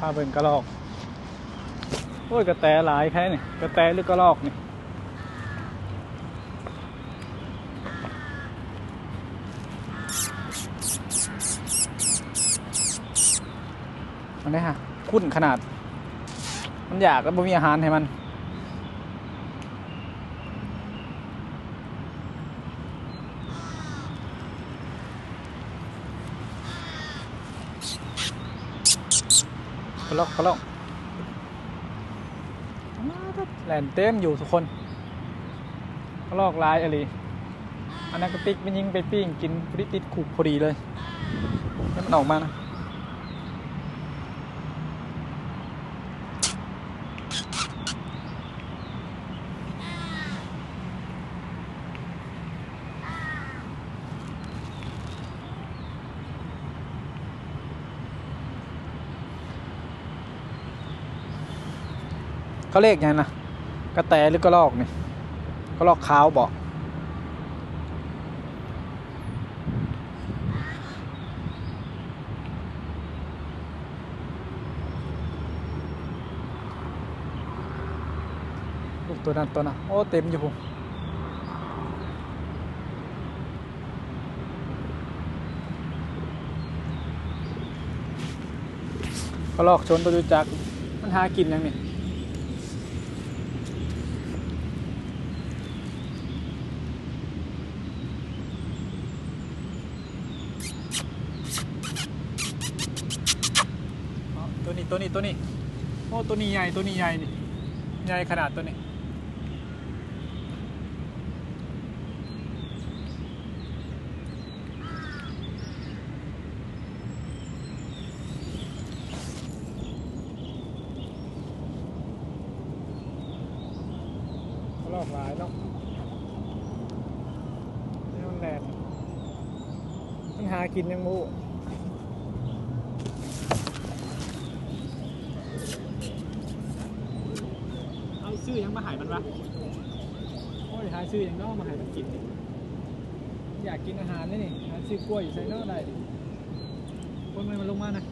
พาเบิ่งกระลอก โอ้ยกระแตหลายแค่นี่กระแตหรือกระลอกนี่มันได้ฮะคุ้นขนาด มันอยากแล้วบ่มีอาหารให้มัน กระลอกกระลอกแหลนเต็มอยู่ทุกคนกระลอกลายอะไรอันนั้นก็ติกมันยิงไปปิ้งกินพอดีติดขูกพอดีเลยให้มันออกมานะ เขาเรียกยังนะกระแตหรือกระลอกนี่กระลอกขาวบอกตัวนั้นตัวนั้นโอ้เต็มอยู่พุ่นกระลอกชนประตูจักรมันหากินยังนี่ อ๋อ ตัวนี้ตัวนี้โอ้ตัวนี้ใหญ่ตัวนี้ใหญ่นี่ใหญ่ขนาดตัวนี้ลอกหลายเนาะนี่มันแดดมันหากินยังมู ซื้อยังมาหายมันวะโอ้ยหาชื่อยังนอกมาหายมันกินอยากกินอาหารนี่นี่หาซื้อกล้วยอยู่ไซนอกได้คนมันมาลงมานะ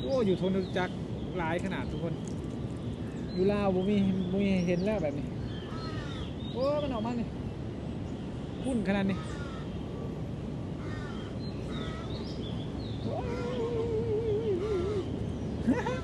โอ้อยู่ทนจักหลายขนาดทุกคนอยู่ลาวบุมีบุมีเห็นแล้วแบบนี้โอ้มันออกมาเนี่ยพุ่นขนาดนี้ฮ่